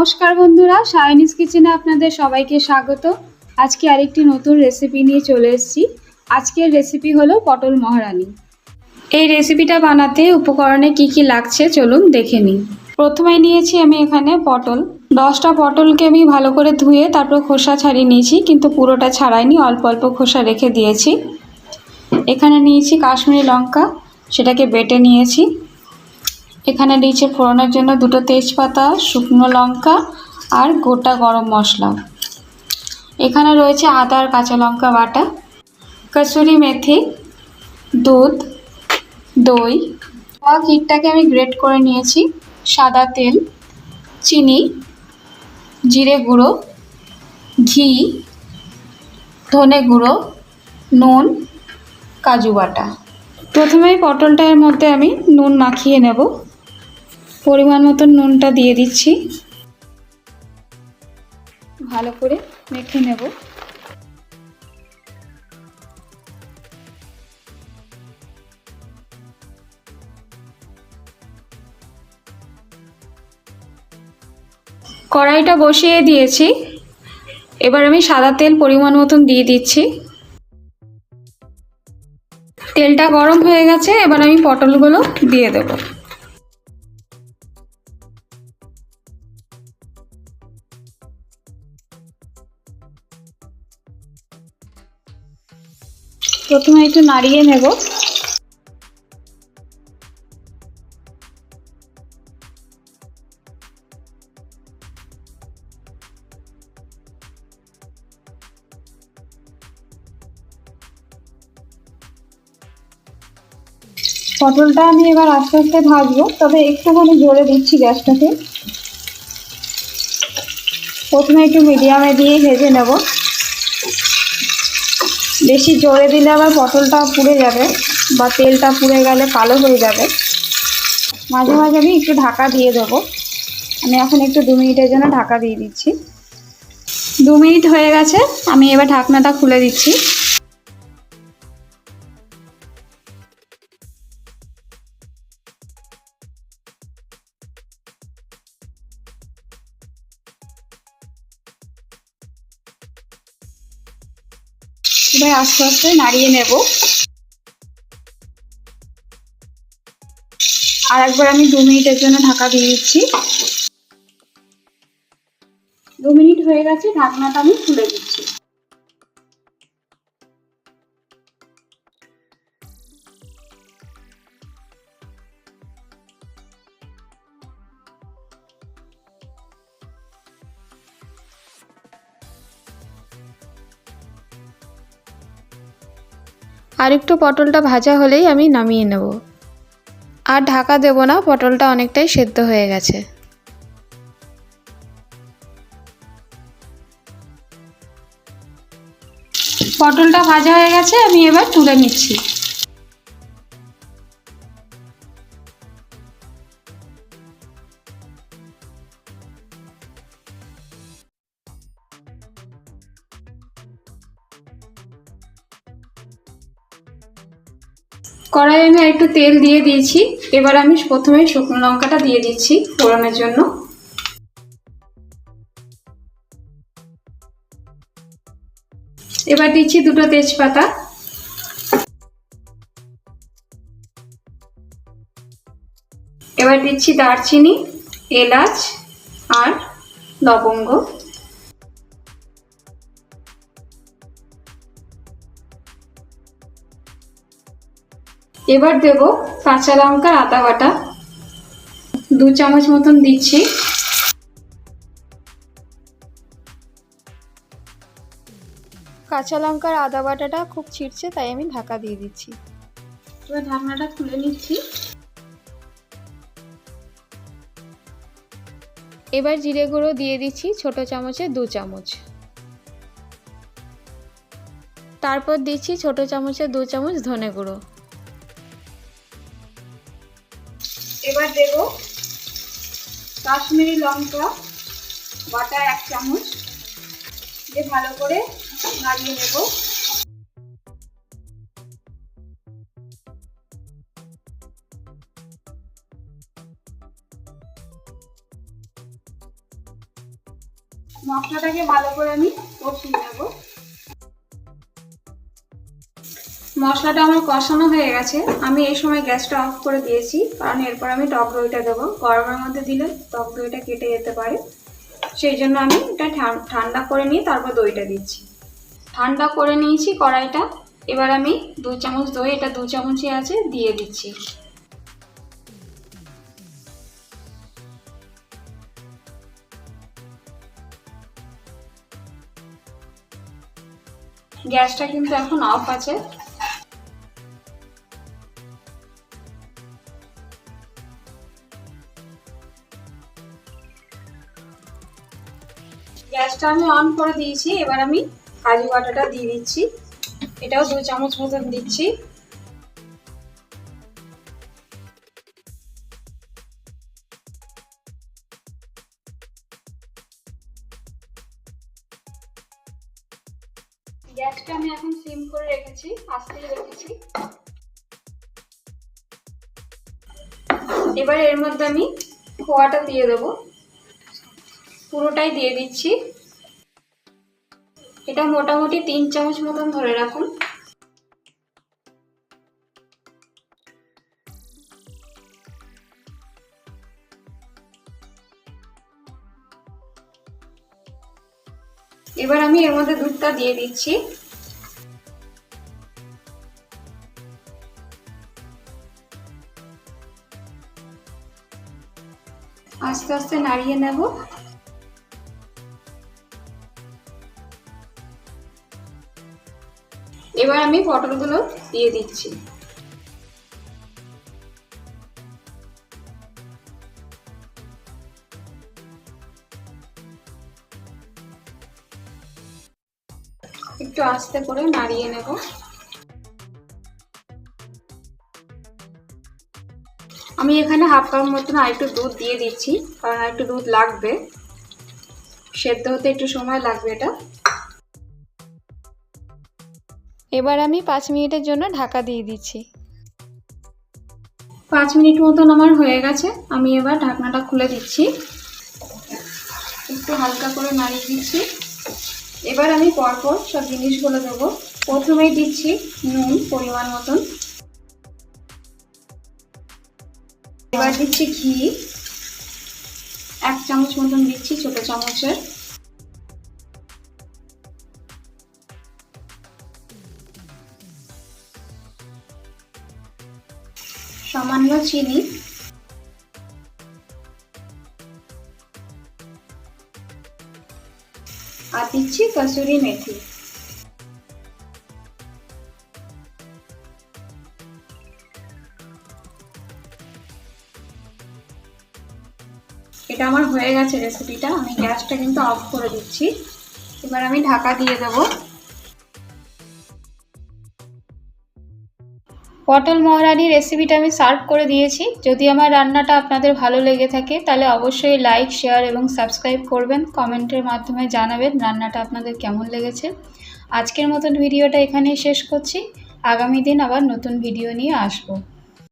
নমস্কার বন্ধুরা সায়নিস কিচেনে আপনাদের সবাইকে স্বাগত। আজকে আরেকটি নতুন রেসিপি নিয়ে চলে এসেছি। আজকের রেসিপি হলো পটল মহারানি। এই রেসিপিটা বানাতে উপকরণে কি কি লাগছে চলুন দেখে নিই। প্রথমে নিয়েছি আমি এখানে পটল। দশটা পটলকে আমি ভালো করে ধুয়ে তারপর খোসা ছাড়িয়ে নিয়েছি, কিন্তু পুরোটা ছাড়াইনি, অল্প অল্প খোসা রেখে দিয়েছি। এখানে নিয়েছি কাশ্মীরি লঙ্কা, সেটাকে বেটে নিয়েছি। এখানে দিয়েছে ফোড়নের জন্য দুটো তেজপাতা, শুকনো লঙ্কা আর গোটা গরম মশলা। এখানে রয়েছে আদা আর কাঁচা লঙ্কা বাটা, কসুরি মেথি, দুধ, দই। ক্ষীরটাকে আমি গ্রেট করে নিয়েছি সাদা তেল, চিনি, জিরে গুঁড়ো, ঘি, ধনে গুঁড়ো, নুন, কাজু বাটা। প্রথমেই পটলটার মধ্যে আমি নুন মাখিয়ে নেব। পরিমাণ মতো নুনটা দিয়ে দিচ্ছি। ভালো করে মেখে নেব। কড়াইটা বসিয়ে দিয়েছি। এবার আমি সাদা তেল পরিমাণ মতন দিয়ে দিচ্ছি। তেলটা গরম হয়ে গেছে, এবার আমি পটলগুলো দিয়ে দেবো। প্রথমে একটু নাড়িয়ে নেব। পটলটা আমি এবার আস্তে আস্তে ভাজবো, তবে একটুখানি জোরে দিচ্ছি গ্যাসটাকে। প্রথমে একটু মিডিয়ামে দিয়ে ভেজে নেব। বেশি জোরে দিলে আবার পটলটা পুড়ে যাবে বা তেলটা পুড়ে গেলে কালো হয়ে যাবে। মাঝে মাঝে আমি একটু ঢাকা দিয়ে দেবো। আমি এখন একটু দু মিনিটের জন্য ঢাকা দিয়ে দিচ্ছি। দু মিনিট হয়ে গেছে, আমি এবার ঢাকনাটা খুলে দিচ্ছি। এবার আস্তে আস্তে নাড়িয়ে নেব। আর একবার আমি দু মিনিটের জন্য ঢাকা দিয়ে দিচ্ছি। দু মিনিট হয়ে গেছে, ঢাকনাটা আমি খুলে দিচ্ছি। আর একটু পটলটা ভাজা হলেই আমি নামিয়ে নেব। আর ঢাকা দেব না, পটলটা অনেকটাই সেদ্ধ হয়ে গেছে। পটলটা ভাজা হয়ে গেছে, আমি এবার তুলে নিচ্ছি। কড়াই আমি একটু তেল দিয়ে দিয়েছি। এবার আমি প্রথমে শুকনো লঙ্কাটা দিয়ে দিচ্ছি ফোড়নের জন্য। এবার দিচ্ছি দুটো তেজপাতা। এবার দিচ্ছি দারচিনি, এলাচ আর লবঙ্গ। এবার দেব কাঁচা লঙ্কার আদা বাটা। দু চামচ মতন দিচ্ছি। কাঁচা লঙ্কার আদা বাটাটা খুব ছিটছে তাই আমি ঢাকা দিয়ে দিচ্ছি। এবার ঢাকনাটা খুলে নিচ্ছি। এবার জিরে গুঁড়ো দিয়ে দিচ্ছি ছোট চামচে দু চামচ। তারপর দিচ্ছি ছোট চামচে দু চামচ ধনে গুঁড়ো। এবার দেব কাশ্মীরি লঙ্কা, বাটা এক চামচ, দিয়ে ভালো করে নাড়িয়ে নেব। মশলাটাকে ভালো করে আমি কষিয়ে নেব। মশলাটা আমার কষানো হয়ে গেছে। আমি এই সময় গ্যাসটা অফ করে দিয়েছি, কারণ এরপর আমি টক দইটা দেবো। গরমের মধ্যে দিলে টক দইটা কেটে যেতে পারে। সেই জন্য আমি এটা ঠান্ডা করে নিয়ে তারপর দইটা দিচ্ছি। ঠান্ডা করে নিয়েছি কড়াইটা। এবার আমি দু চামচ দই, এটা দু চামচই আছে, দিয়ে দিচ্ছি। গ্যাসটা কিন্তু এখন অফ আছে। গ্যাসটা আমি অন করে দিয়েছি, এবার আমি কাজু বাটাটা দিয়ে দিচ্ছি। এটাও দু চামচ মতন দিচ্ছি। গ্যাসটা আমি এখন সিম করে রেখেছি আস্তেই রেখেছি। এবার এর মধ্যে আমি খোয়াটা দিয়ে দেবো। পুরোটাই দিয়ে দিচ্ছি। এটা মোটামুটি তিন চামচ মতন ধরে রাখুন। এবার আমি এর মধ্যে দুধটা দিয়ে দিচ্ছি। আস্তে আস্তে নাড়িয়ে নেব। এবার আমি পটলগুলো দিয়ে দিচ্ছি। একটু আস্তে করে নাড়িয়ে নেব। আমি এখানে হাফ কাপ মতন আর একটু দুধ দিয়ে দিচ্ছি, কারণ আর একটু দুধ লাগবে। সেদ্ধ হতে একটু সময় লাগবে এটা। এবার আমি পাঁচ মিনিটের জন্য ঢাকা দিয়ে দিচ্ছি। পাঁচ মিনিট মতন আমার হয়ে গেছে, আমি এবার ঢাকনাটা খুলে দিচ্ছি। একটু হালকা করে নাড়িয়ে দিচ্ছি। এবার আমি পরপর সব জিনিসগুলো দেবো। প্রথমেই দিচ্ছি নুন পরিমাণ মতন। এবার দিচ্ছি ঘি। এক চামচ মতন দিচ্ছি ছোট চামচের। সামান্য চিনি। আর দিচ্ছি কসুরি মেথি। এটা আমার হয়ে গেছে রেসিপিটা আমি গ্যাসটা কিন্তু অফ করে দিচ্ছি। এবার আমি ঢাকা দিয়ে দেবো। পটল মহারানি রেসিপিটা আমি সার্ভ করে দিয়েছি। যদি আমার রান্নাটা আপনাদের ভালো লেগে থাকে, তাহলে অবশ্যই লাইক শেয়ার এবং সাবস্ক্রাইব করবেন। কমেন্টের মাধ্যমে জানাবেন রান্নাটা আপনাদের কেমন লেগেছে। আজকের মতন ভিডিওটা এখানেই শেষ করছি। আগামী দিন আবার নতুন ভিডিও নিয়ে আসব।